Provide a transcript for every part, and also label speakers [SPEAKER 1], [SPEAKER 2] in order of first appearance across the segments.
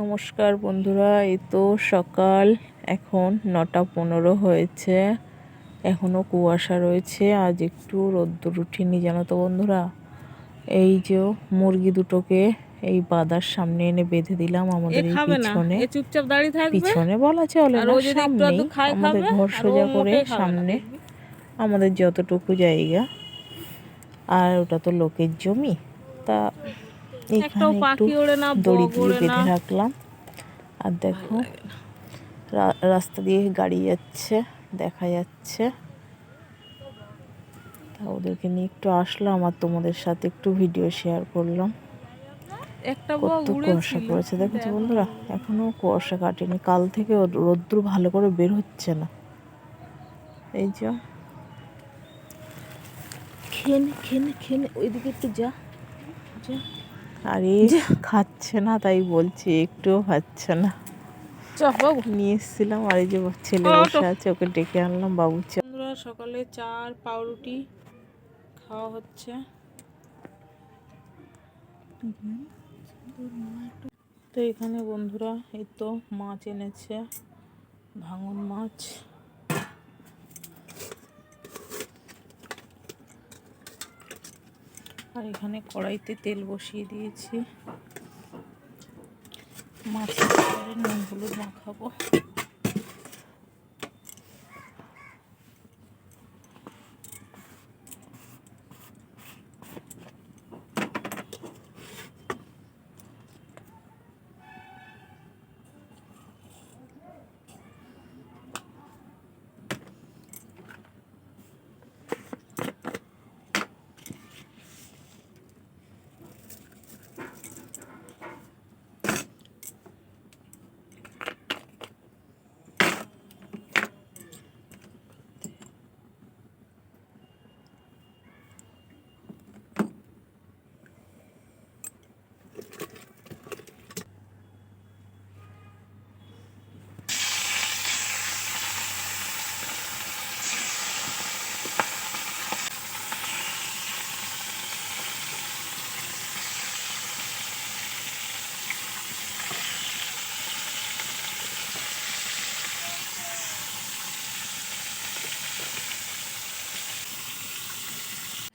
[SPEAKER 1] নমস্কার বন্ধুরা এই তো সকাল এখন নটা পনেরো হয়েছে এখনও কুয়াশা রয়েছে আজ একটু রোদ্দুর উঠিনি জানো তো বন্ধুরা। এই যে মুরগি দুটোকে এই বাদার সামনে এনে বেঁধে দিলাম আমাদের এই পিছনে।
[SPEAKER 2] চুপচাপ দাঁড়িয়ে থাকবে।
[SPEAKER 1] পিছনে বলা চলে না সামনেই আমাদের ঘর সোজা করে সামনে আমাদের যতটুকু জায়গা। আর ওটা তো লোকের জমি তা এখানে একটু
[SPEAKER 2] পাখি ওড়ে না
[SPEAKER 1] দড়ি দিয়ে বেঁধে রাখলাম। আর দেখো রাস্তা দিয়ে গাড়ি যাচ্ছে দেখা যাচ্ছে। তা ওদেরকে নিয়ে একটু আসলাম আর তোমাদের সাথে একটু ভিডিও শেয়ার করলাম।
[SPEAKER 2] একটা
[SPEAKER 1] কত কুয়াশা পড়েছে দেখেছ বন্ধুরা? এখনও কুয়াশা কাটেনি। কাল থেকে ওর রোদ্দুর ভালো করে বের হচ্ছে না। এই যে। খেনে খেনে খেনে ওইদিকে একটু যা। যা। আরে খাচ্ছে না তাই বলছি একটুও খাচ্ছে না। নিয়ে এসেছিলাম আর এই যে ছেলে বসে আছে ওকে ডেকে আনলাম বাবু চা।
[SPEAKER 2] বন্ধুরা সকালে চার পাউরুটি খাওয়া হচ্ছে।
[SPEAKER 1] তো এখানে বন্ধুরা এই তো মাছ এনেছে ভাঙন মাছ। আর এখানে কড়াইতে তেল বসিয়ে দিয়েছি। মাছের নুন হলুদ মাখাবো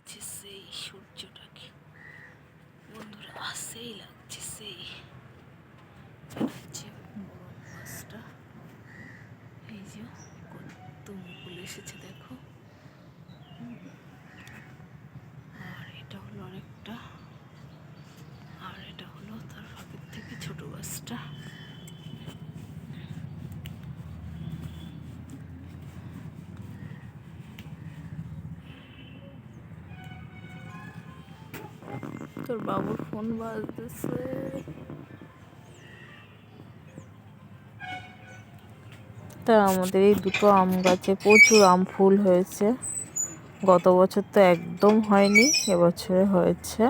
[SPEAKER 1] লাগছে সেই সূর্যটাকে বন্ধুরা সেই লাগছে সেই হচ্ছে বড় মাছটা এই যে কত মুকুল এসেছে দেখো আর এটা হলো অনেকটা আর এটা হলো তার ফাঁকের থেকে ছোট গাছটা তোর বাবুর ফোন বাজতেছে। তা আমাদের এই দুটো আম গাছে প্রচুর আম ফুল হয়েছে। গত বছর তো একদম হয়নি এবছরে হয়েছে।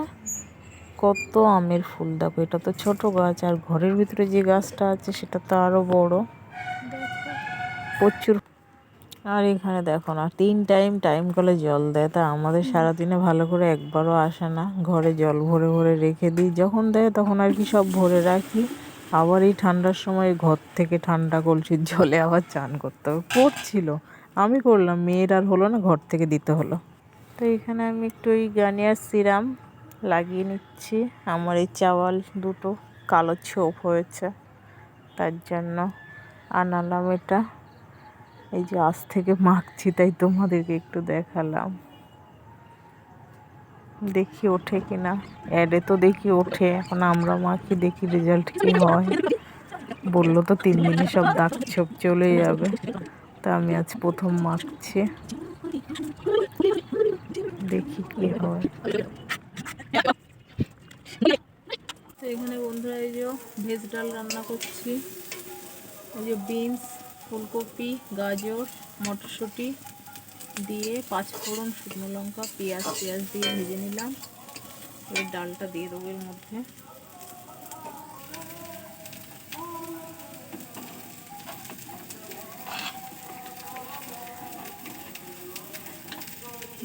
[SPEAKER 1] কত আমের ফুল দেখো এটা তো ছোট গাছ আর ঘরের ভিতরে যে গাছটা আছে সেটা তো আরও বড়। প্রচুর আর এখানে দেখো না তিন টাইম টাইম কলে জল দেয়। তা আমাদের সারাদিনে ভালো করে একবারও আসে না। ঘরে জল ভরে ভরে রেখে দিই। যখন দেয় তখন আর কি সব ভরে রাখি। আবার এই ঠান্ডার সময় ঘর থেকে ঠান্ডা কলসির জলে আবার চান করতে হবে। করছিল। আমি করলাম মেয়ের আর হলো না ঘর থেকে দিতে হলো। তো এখানে আমি একটু ওই গানিয়ার সিরাম লাগিয়ে নিচ্ছি। আমার এই চাওয়াল দুটো কালো ছোপ হয়েছে। তার জন্য আনালাম এটা। এই যে আজ থেকে মাখছি, তাই তোমাদেরকে একটু দেখালাম। দেখি ওঠে কিনা? অ্যাডে তো দেখি ওঠে, এখন আমরা মাখি, দেখি রেজাল্ট কি হয়। বলল তো তিন দিনে সব দাগ ছোপ চলে যাবে, তা আমি আজ প্রথম মাখছি। দেখি কি হয়।
[SPEAKER 2] তো এখানে বন্ধুরা, এই যে ভেজ ডাল রান্না করছি। এই যে বিনস ফুলকপি, গাজর, মটরশুঁটি দিয়ে পাঁচ ফোড়ন শুকনো লঙ্কা, পেঁয়াজ পেঁয়াজ দিয়ে ভেজে নিলাম। এবার ডালটা দিয়ে দেবো এর মধ্যে।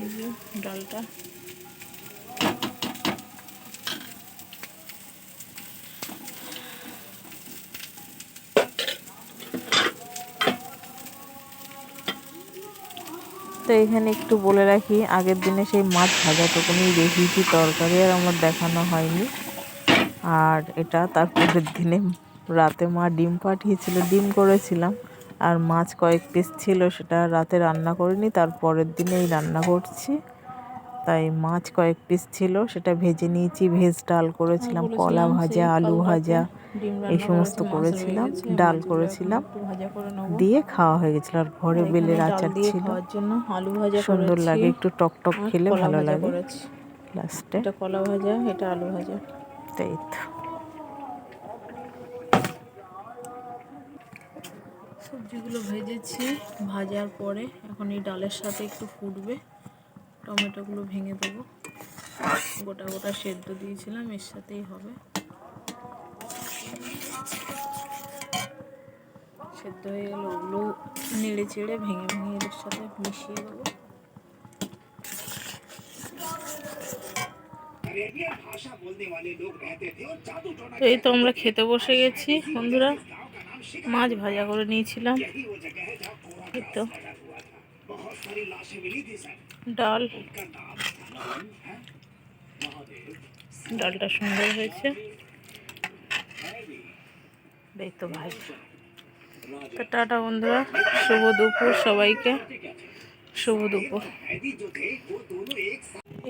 [SPEAKER 2] এই ডালটা
[SPEAKER 1] এখানে একটু বলে রাখি, আগের দিনে সেই মাছ ভাজা ভাজাটুকুনি দেখিয়েছি তরকারি আর আমার দেখানো হয়নি। আর এটা তারপরের দিনে রাতে মা ডিম পাঠিয়েছিল, ডিম করেছিলাম। আর মাছ কয়েক পিস ছিল, সেটা রাতে রান্না করিনি তারপরের এই রান্না করছি। তাই মাছ কয়েক পিস ছিল সেটা ভেজে নিয়েছি ভেজ ডাল করেছিলাম কলা ভাজা আলু ভাজা এই সমস্ত করেছিলাম ডাল করেছিলাম দিয়ে খাওয়া হয়ে গেছিল আর ঘরে বেলের আচার ছিল। সুন্দর লাগে একটু টক টক খেলে ভালো লাগে। লাস্টে
[SPEAKER 2] এটা কলা ভাজা এটা আলু ভাজা।
[SPEAKER 1] তাই তো।
[SPEAKER 2] সবজিগুলো ভেজেছি ভাজার পরে এখন এই ডালের সাথে একটু ফুটবে। টমেটোগুলো ভেঙে দেবো। গোটা গোটা সেদ্ধ দিয়েছিলাম, এর সাথেই হবে। সেদ্ধ হয়ে গেলে ওগুলো নেড়ে চেড়ে ভেঙে ভেঙে এদের সাথে মিশিয়ে দেবো। তো এই তো আমরা খেতে বসে গেছি, বন্ধুরা। মাছ ভাজা করে নিয়েছিলাম। এই তো। ডাল। ডালটা সুন্দর হয়েছে। এই তো ভাই। তো টাটা বন্ধুরা, শুভ দুপুর সবাইকে। শুভ দুপুর।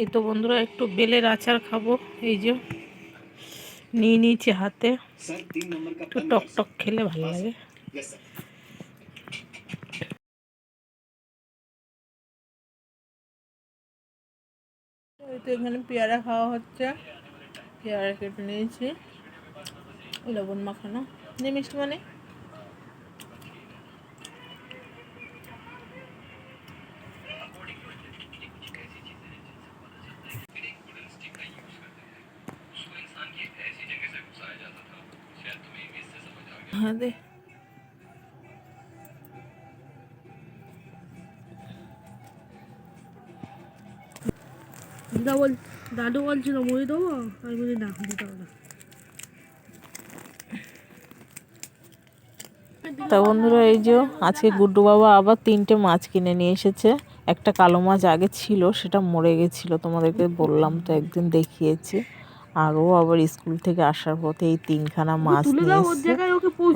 [SPEAKER 2] এই তো বন্ধুরা, একটু বেলের আচার খাব। এই যে নিয়ে নিয়েছি হাতে। একটু টক টক খেলে ভালো লাগে। এই তো এখানে পেয়ারা খাওয়া হচ্ছে। পেয়ারা কেটে নিয়েছি। লবণ মাখানো। নেই মিষ্টি মানে হ্যাঁ দে।
[SPEAKER 3] দিদা বল দাদু বলছিল মুড়ি দেবো? আমি বলি না দিতে হবে
[SPEAKER 1] তা বন্ধুরা এই যে আজকে গুড্ডু বাবা আবার তিনটে মাছ কিনে নিয়ে এসেছে। একটা কালো মাছ আগে ছিল সেটা মরে গেছিল তোমাদেরকে বললাম তো একদিন দেখিয়েছি। আর ও আবার স্কুল থেকে আসার পথে এই তিনখানা মাছ নিয়ে এসছে।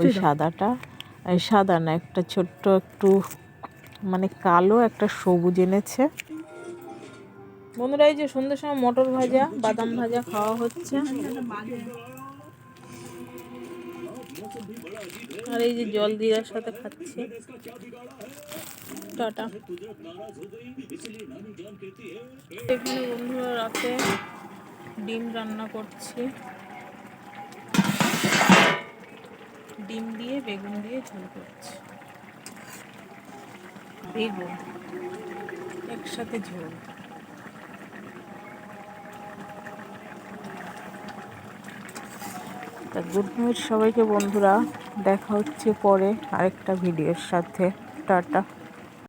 [SPEAKER 1] ওই সাদাটা সাদা না একটা ছোট্ট একটু মানে কালো একটা সবুজ এনেছে।
[SPEAKER 2] বন্ধুরা, এই যে সন্ধ্যের সময় মটর ভাজা, বাদাম ভাজা খাওয়া হচ্ছে। আর এই যে জল দিয়ার সাথে খাচ্ছি। টাটা। এখানে বন্ধুরা রাতে ডিম রান্না করছি। ডিম দিয়ে বেগুন দিয়ে ঝোল করছি। বেগুন একসাথে ঝোল।
[SPEAKER 1] তা গুড নাইট সবাইকে বন্ধুরা। দেখা হচ্ছে পরে আরেকটা ভিডিওর সাথে। টাটা।